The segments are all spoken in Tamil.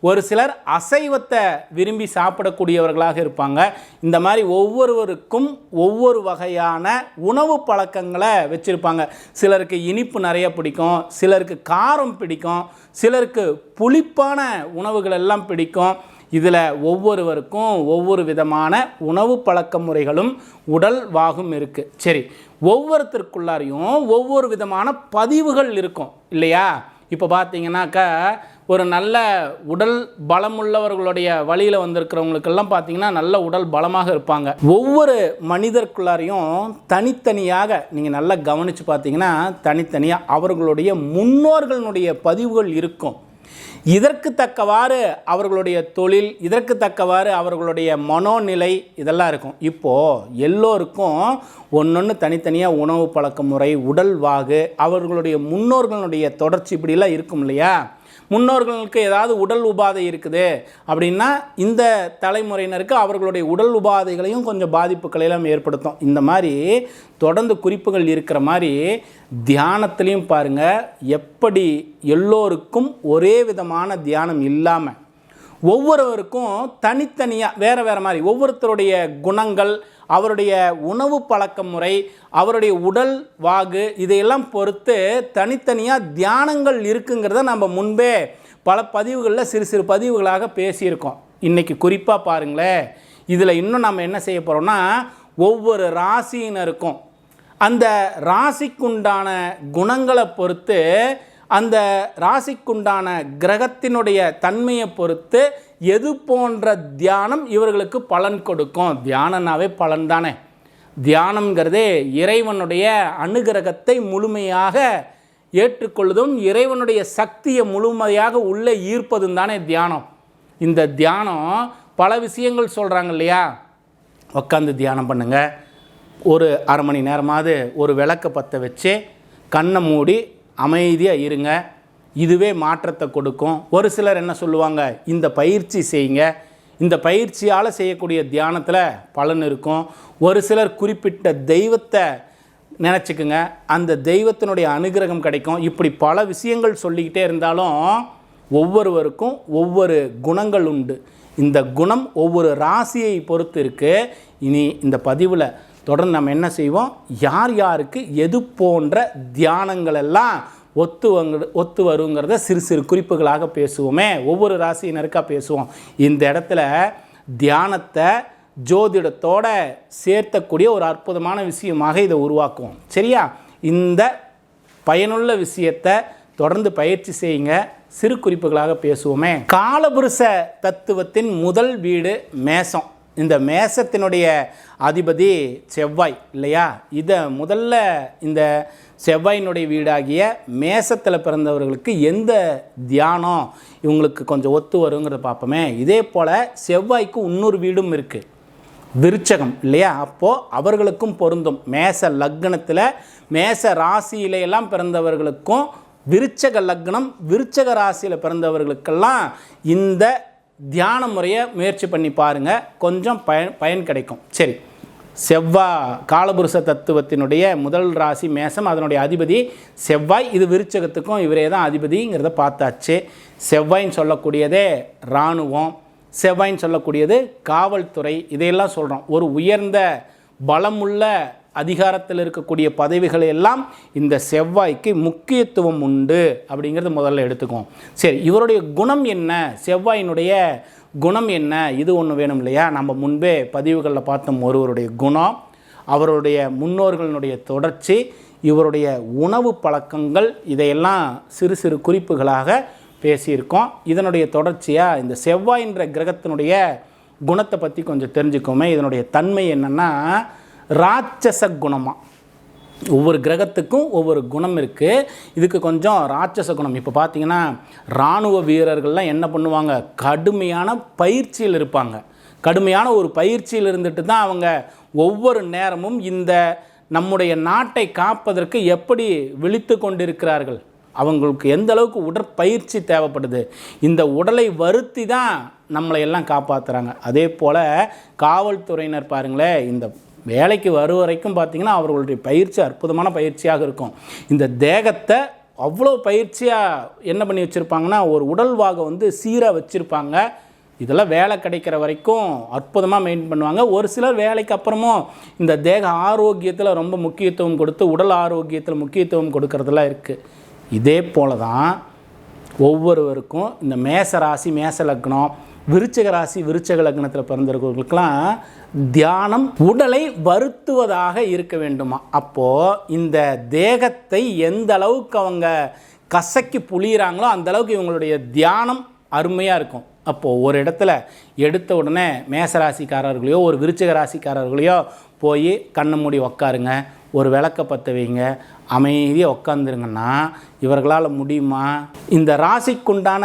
ஒரு சிலர் அசைவத்தை விரும்பி சாப்பிடக்கூடியவர்களாக இருப்பாங்க. இந்த மாதிரி ஒவ்வொருவருக்கும் ஒவ்வொரு வகையான உணவு பழக்கங்களை வச்சுருப்பாங்க. சிலருக்கு இனிப்பு நிறைய பிடிக்கும் சிலருக்கு காரம் பிடிக்கும் சிலருக்கு புளிப்பான உணவுகள் எல்லாம் பிடிக்கும். இதில் ஒவ்வொருவருக்கும் ஒவ்வொரு விதமான உணவு பழக்க முறைகளும் உடல் வாகும் இருக்குது சரி ஒவ்வொருத்தருக்குள்ளாரையும் ஒவ்வொரு விதமான பதிவுகள் இருக்கும் இல்லையா? இப்போ பார்த்தீங்கன்னாக்கா ஒரு நல்ல உடல் பலமுள்ளவர்களுடைய வழியில் வந்திருக்கிறவங்களுக்கெல்லாம் பார்த்தீங்கன்னா நல்ல உடல் பலமாக இருப்பாங்க. ஒவ்வொரு மனிதருக்குள்ளாரையும் தனித்தனியாக நீங்கள் நல்லா கவனித்து பார்த்தீங்கன்னா தனித்தனியாக அவர்களுடைய முன்னோர்களுடைய பதிவுகள் இருக்கும். இதற்கு தக்கவாறு அவர்களுடைய தொழில் இதற்கு தக்கவாறு அவர்களுடைய மனோநிலை இதெல்லாம் இருக்கும். இப்போது எல்லோருக்கும் ஒன்றொன்று தனித்தனியாக உணவு பழக்க முறை உடல் வாகு அவர்களுடைய முன்னோர்களுடைய தொடர்ச்சி இப்படிலாம் இருக்கும் இல்லையா? முன்னோர்களுக்கு ஏதாவது உடல் உபாதை இருக்குது அப்படின்னா இந்த தலைமுறையினருக்கு அவர்களுடைய உடல் உபாதைகளையும் கொஞ்சம் பாதிப்புகளையெல்லாம் ஏற்படுத்தும். இந்த மாதிரி தொடர்ந்து குறிப்புகள் இருக்கிற மாதிரி தியானத்துலேயும் பாருங்கள் எப்படி எல்லோருக்கும் ஒரே விதமான தியானம் இல்லாமல் ஒவ்வொருவருக்கும் தனித்தனியாக வேறு வேறு மாதிரி ஒவ்வொருத்தருடைய குணங்கள் அவருடைய உணவு பழக்க முறை அவருடைய உடல் வாகு இதையெல்லாம் பொறுத்து தனித்தனியாக தியானங்கள் இருக்குங்கிறத நம்ம முன்பே பல பதிவுகளில் சிறு சிறு பதிவுகளாக பேசியிருக்கோம். இன்றைக்கி குறிப்பாக பாருங்களேன் இதில் இன்னும் நம்ம என்ன செய்ய போகிறோம்னா ஒவ்வொரு ராசியினருக்கும் அந்த ராசிக்குண்டான குணங்களை பொறுத்து அந்த ராசிக்குண்டான கிரகத்தினுடைய தன்மையை பொறுத்து எது போன்ற தியானம் இவர்களுக்கு பலன் கொடுக்கும்? தியானனாவே பலன் தானே தியானம்ங்கிறதே இறைவனுடைய அனுகிரகத்தை முழுமையாக ஏற்றுக்கொள்வதும் இறைவனுடைய சக்தியை முழுமையாக உள்ளே ஈர்ப்பதும் தானே தியானம். இந்த தியானம் பல விஷயங்கள் சொல்கிறாங்க இல்லையா? உட்காந்து தியானம் பண்ணுங்கள் ஒரு அரை மணி நேரமாவது ஒரு விளக்கை பற்ற வச்சு கண்ணை மூடி அமைதியாக இருங்க. இதுவே மாற்றத்தை கொடுக்கும். ஒரு சிலர் என்ன சொல்லுவாங்க? இந்த பயிற்சி செய்யுங்க. இந்த பயிற்சியால் செய்யக்கூடிய தியானத்தில் பலன் இருக்கும். ஒரு சிலர் குறிப்பிட்ட தெய்வத்தை நினச்சிக்குங்க. அந்த தெய்வத்தினுடைய அனுகிரகம் கிடைக்கும். இப்படி பல விஷயங்கள் சொல்லிக்கிட்டே இருந்தாலும் ஒவ்வொருவருக்கும் ஒவ்வொரு குணங்கள் உண்டு. இந்த குணம் ஒவ்வொரு ராசியை பொறுத்து இருக்குது இனி இந்த பதிவில் தொடர்ந்து நம்ம என்ன செய்வோம்? யார் யாருக்கு எது போன்ற தியானங்கள் எல்லாம் ஒத்து வங்க ஒத்து வருங்கிறத சிறு சிறு குறிப்புகளாக பேசுவோமே. ஒவ்வொரு ராசியினருக்காக பேசுவோம். இந்த இடத்துல தியானத்தை ஜோதிடத்தோட சேர்த்தக்கூடிய ஒரு அற்புதமான விஷயமாக இதை உருவாக்குவோம். சரியா? இந்த பயனுள்ள விஷயத்தை தொடர்ந்து பயிற்சி செய்யுங்க. சிறு குறிப்புகளாக பேசுவோமே. காலபுருஷ தத்துவத்தின் முதல் வீடு மேசம். இந்த மேசத்தினுடைய அதிபதி செவ்வாய் இல்லையா? இதை முதல்ல இந்த செவ்வாயினுடைய வீடாகிய மேசத்தில் பிறந்தவர்களுக்கு எந்த தியானம் இவங்களுக்கு கொஞ்சம் ஒத்து வருங்கிறத பார்ப்போமே இதே போல் செவ்வாய்க்கு இன்னொரு வீடும் இருக்குது விருச்சகம் இல்லையா? அப்போது அவர்களுக்கும் பொருந்தும். மேச லக்னத்தில் மேச ராசியிலையெல்லாம் பிறந்தவர்களுக்கும் விருச்சக லக்னம் விருச்சக ராசியில் பிறந்தவர்களுக்கெல்லாம் இந்த தியான முறையை முயற்சி பண்ணி பாருங்கள் கொஞ்சம் பயன் பயன் கிடைக்கும். சரி. செவ்வாய் காலபுருஷ தத்துவத்தினுடைய முதல் ராசி மேசம் அதனுடைய அதிபதி செவ்வாய். இது விருச்சகத்துக்கும் இவரே தான் அதிபதிங்கிறத பார்த்தாச்சு. செவ்வாய்ன்னு சொல்லக்கூடியதே இராணுவம். செவ்வாய்ன்னு சொல்லக்கூடியது காவல்துறை. இதையெல்லாம் சொல்கிறோம் ஒரு உயர்ந்த பலமுள்ள அதிகாரத்தில் இருக்கக்கூடிய பதவிகள் எல்லாம் இந்த செவ்வாய்க்கு முக்கியத்துவம் உண்டு அப்படிங்கிறது முதல்ல எடுத்துக்குவோம் சரி இவருடைய குணம் என்ன? செவ்வாயினுடைய குணம் என்ன? இது ஒன்று வேணும் இல்லையா? நம்ம முன்பே பதிவுகளில் பார்த்தோம் ஒருவருடைய குணம் அவருடைய முன்னோர்களினுடைய தொடர்ச்சி இவருடைய உணவு பழக்கங்கள் இதையெல்லாம் சிறு சிறு குறிப்புகளாக பேசியிருக்கோம். இதனுடைய தொடர்ச்சியாக இந்த செவ்வாயின்ற கிரகத்தினுடைய குணத்தை பற்றி கொஞ்சம் தெரிஞ்சுக்கோமே. இதனுடைய தன்மை என்னென்னா ராட்சச குணமாக ஒவ்வொரு கிரகத்துக்கும் ஒவ்வொரு குணம் இருக்குது இதுக்கு கொஞ்சம் ராட்சச குணம் இப்போ பார்த்தீங்கன்னா இராணுவ வீரர்கள்லாம் என்ன பண்ணுவாங்க? கடுமையான பயிற்சியில் இருப்பாங்க. கடுமையான ஒரு பயிற்சியில் இருந்துட்டு தான் அவங்க ஒவ்வொரு நேரமும் இந்த நம்முடைய நாட்டை காப்பதற்கு எப்படி விழித்து கொண்டிருக்கிறார்கள்? அவங்களுக்கு எந்த அளவுக்கு உடற்பயிற்சி தேவைப்படுது? இந்த உடலை வருத்தி தான் நம்மளை எல்லாம் காப்பாற்றுறாங்க அதே போல் காவல்துறையினர் பாருங்களேன் இந்த வேலைக்கு வரும் வரைக்கும் பார்த்திங்கன்னா அவர்களுடைய பயிற்சி அற்புதமான பயிற்சியாக இருக்கும். இந்த தேகத்தை அவ்வளோ பயிற்சியாக என்ன பண்ணி வச்சுருப்பாங்கன்னா ஒரு உடல்வாகை வந்து சீராக வச்சுருப்பாங்க. இதெல்லாம் வேலை கிடைக்கிற வரைக்கும் அற்புதமாக மெயின்டைன் பண்ணுவாங்க. ஒரு சிலர் வேலைக்கு அப்புறமும் இந்த தேக ஆரோக்கியத்தில் ரொம்ப முக்கியத்துவம் கொடுத்து உடல் ஆரோக்கியத்தில் முக்கியத்துவம் கொடுக்கறதெல்லாம் இருக்குது இதே போல தான் ஒவ்வொருவருக்கும் இந்த மேச ராசி மேச லக்னம் விருச்சக ராசி விருச்சக லக்னத்தில் பிறந்திருக்கிறவங்களுக்கெல்லாம் தியானம் உடலை வருத்துவதாக இருக்க வேண்டுமா? அப்போது இந்த தேகத்தை எந்த அளவுக்கு அவங்க கசக்கி புளியிறாங்களோ அந்த அளவுக்கு இவங்களுடைய தியானம் அருமையாக இருக்கும். அப்போது ஒரு இடத்துல எடுத்த உடனே மேசராசிக்காரர்களையோ ஒரு விருச்சக ராசிக்காரர்களையோ போய் கண்ணை மூடி உக்காருங்க ஒரு விளக்க பற்ற வைங்க அமைதியாக உட்காந்துருங்கன்னா இவர்களால் முடியுமா? இந்த ராசிக்குண்டான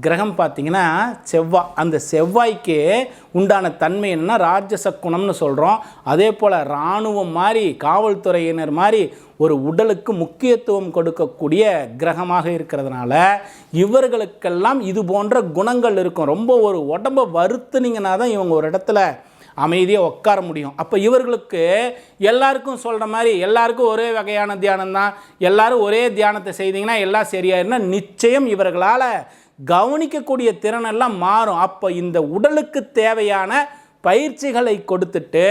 கிரகம் பார்த்திங்கன்னா செவ்வாய் அந்த செவ்வாய்க்கு உண்டான தன்மை என்னென்னா ராஜச சொல்கிறோம் அதே போல் இராணுவம் மாதிரி காவல்துறையினர் மாதிரி ஒரு உடலுக்கு முக்கியத்துவம் கொடுக்கக்கூடிய கிரகமாக இருக்கிறதுனால இவர்களுக்கெல்லாம் இது போன்ற குணங்கள் இருக்கும். ரொம்ப ஒரு உடம்பை வருத்துனீங்கன்னா தான் இவங்க ஒரு இடத்துல அமைதியாக உட்கார முடியும். அப்போ இவர்களுக்கு எல்லாருக்கும் சொல்கிற மாதிரி எல்லாருக்கும் ஒரே வகையான தியானம் தான் எல்லோரும் ஒரே தியானத்தை செய்தீங்கன்னா எல்லாம் சரியாயிருன்னா நிச்சயம் இவர்களால் கவனிக்கக்கூடிய திறனெல்லாம் மாறும். அப்போ இந்த உடலுக்கு தேவையான பயிற்சிகளை கொடுத்துட்டு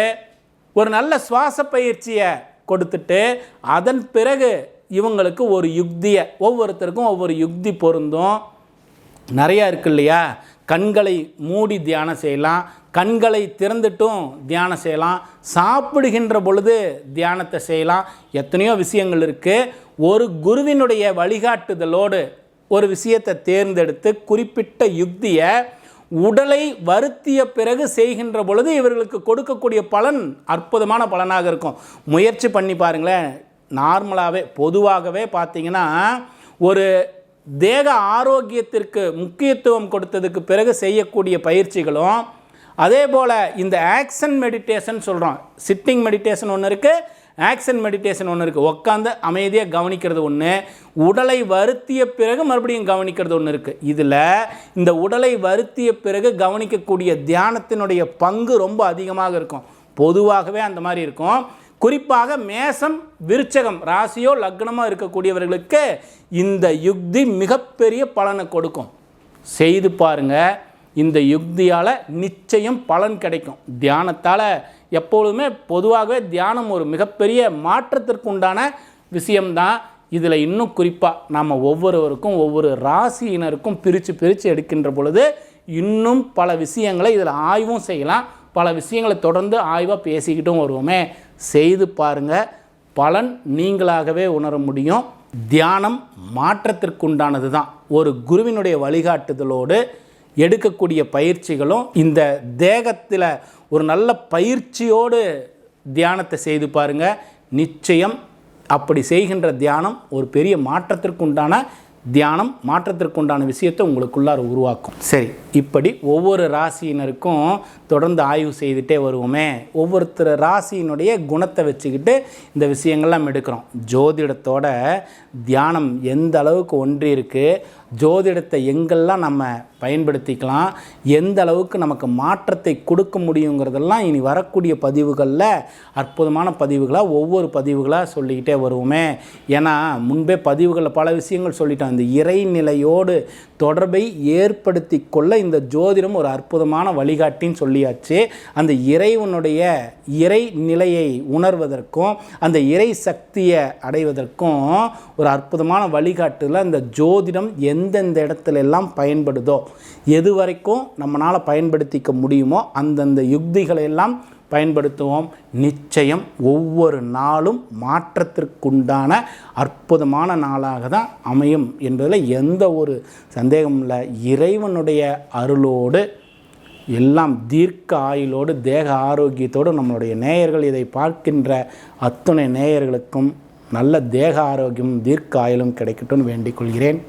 ஒரு நல்ல சுவாச பயிற்சியை கொடுத்துட்டு அதன் பிறகு இவங்களுக்கு ஒரு யுக்தியை ஒவ்வொருத்தருக்கும் ஒவ்வொரு யுக்தி பொருந்தும். நிறையா இருக்கு இல்லையா? கண்களை மூடி தியானம் செய்யலாம். கண்களை திறந்துட்டும் தியானம் செய்யலாம். சாப்பிடுகின்ற பொழுது தியானத்தை செய்யலாம். எத்தனையோ விஷயங்கள் இருக்குது ஒரு குருவினுடைய வழிகாட்டுதலோடு ஒரு விஷயத்தை தேர்ந்தெடுத்து குறிப்பிட்ட யுக்தியை உடலை வருத்திய பிறகு செய்கின்ற பொழுது இவர்களுக்கு கொடுக்கக்கூடிய பலன் அற்புதமான பலனாக இருக்கும். முயற்சி பண்ணி பாருங்களேன். நார்மலாகவே பொதுவாகவே பார்த்தீங்கன்னா ஒரு தேக ஆரோக்கியத்திற்கு முக்கியத்துவம் கொடுத்ததுக்கு பிறகு செய்யக்கூடிய பயிற்சிகளும் அதே போல் இந்த ஆக்ஷன் மெடிடேஷன் சொல்கிறோம் சிட்டிங் மெடிடேஷன் ஒன்று இருக்குது ஆக்ஷன் மெடிடேஷன் ஒன்று இருக்குது உட்காந்து அமைதியாக கவனிக்கிறது ஒன்று உடலை வருத்திய பிறகு மறுபடியும் கவனிக்கிறது ஒன்று இருக்குது இதில் இந்த உடலை வருத்திய பிறகு கவனிக்கக்கூடிய தியானத்தினுடைய பங்கு ரொம்ப அதிகமாக இருக்கும். பொதுவாகவே அந்த மாதிரி இருக்கும். குறிப்பாக மேசம் விருச்சகம் ராசியோ லக்னமோ இருக்கக்கூடியவர்களுக்கு இந்த யுக்தி மிகப்பெரிய பலனை கொடுக்கும். செய்து பாருங்கள் இந்த யுக்தியால் நிச்சயம் பலன் கிடைக்கும். தியானத்தால் எப்பொழுதுமே பொதுவாகவே தியானம் ஒரு மிகப்பெரிய மாற்றத்திற்குண்டான விஷயம்தான். இதில் இன்னும் குறிப்பாக நாம் ஒவ்வொருவருக்கும் ஒவ்வொரு ராசியினருக்கும் பிரித்து பிரித்து எடுக்கின்ற பொழுது இன்னும் பல விஷயங்களை இதில் ஆய்வும் செய்யலாம். பல விஷயங்களை தொடர்ந்து ஆய்வாக பேசிக்கிட்டும் வருவோமே. செய்து பாருங்கள் பலன் நீங்களாகவே உணர முடியும். தியானம் மாற்றத்திற்குண்டானது தான் ஒரு குருவினுடைய வழிகாட்டுதலோடு எடுக்கக்கூடிய பயிற்சிகளும் இந்த தேகத்தில் ஒரு நல்ல பயிற்சியோடு தியானத்தை செய்து பாருங்கள் நிச்சயம் அப்படி செய்கின்ற தியானம் ஒரு பெரிய மாற்றத்திற்குண்டான தியானம் மாற்றத்திற்குண்டான விஷயத்தை உங்களுக்குள்ளார உருவாக்கும். சரி இப்படி ஒவ்வொரு ராசியினருக்கும் தொடர்ந்து ஆய்வு செய்துட்டே வருவோமே. ஒவ்வொருத்தர் ராசியினுடைய குணத்தை வச்சுக்கிட்டு இந்த விஷயங்கள்லாம் எடுக்கிறோம். ஜோதிடத்தோட தியானம் எந்த அளவுக்கு ஒன்றி இருக்குது ஜோதிடத்தை எங்கெல்லாம் நம்ம பயன்படுத்திக்கலாம் எந்த அளவுக்கு நமக்கு மாற்றத்தை கொடுக்க முடியுங்கிறதெல்லாம் இனி வரக்கூடிய பதிவுகளில் அற்புதமான பதிவுகளாக ஒவ்வொரு பதிவுகளாக சொல்லிக்கிட்டே வருவோமே. ஏன்னா முன்பே பதிவுகளில் பல விஷயங்கள் சொல்லிட்டோம். இந்த இறைநிலையோடு தொடர்பை ஏற்படுத்தி கொள்ள இந்த ஜோதிடம் ஒரு அற்புதமான வழிகாட்டின்னு சொல்லியாச்சு. அந்த இறைவனுடைய இறை நிலையை உணர்வதற்கும் அந்த இறை சக்தியை அடைவதற்கும் ஒரு அற்புதமான வழிகாட்டுல இந்த ஜோதிடம் எந்தெந்த இடத்துல எல்லாம் பயன்படுதோ எது வரைக்கும் நம்மளால் பயன்படுத்திக்க முடியுமோ அந்தந்த யுக்திகளை எல்லாம் பயன்படுத்துவோம். நிச்சயம் ஒவ்வொரு நாளும் மாற்றத்திற்குண்டான அற்புதமான நாளாக தான் அமையும் என்பதில் எந்த ஒரு சந்தேகமும் இல்லை இறைவனுடைய அருளோடு எல்லாம் தீர்க்க ஆயுளோடு தேக ஆரோக்கியத்தோடு நம்மளுடைய நேயர்கள் இதை பார்க்கின்ற அத்துணை நேயர்களுக்கும் நல்ல தேக ஆரோக்கியம் தீர்க்க ஆயுளும் கிடைக்கட்டும்னு வேண்டிக் கொள்கிறேன்.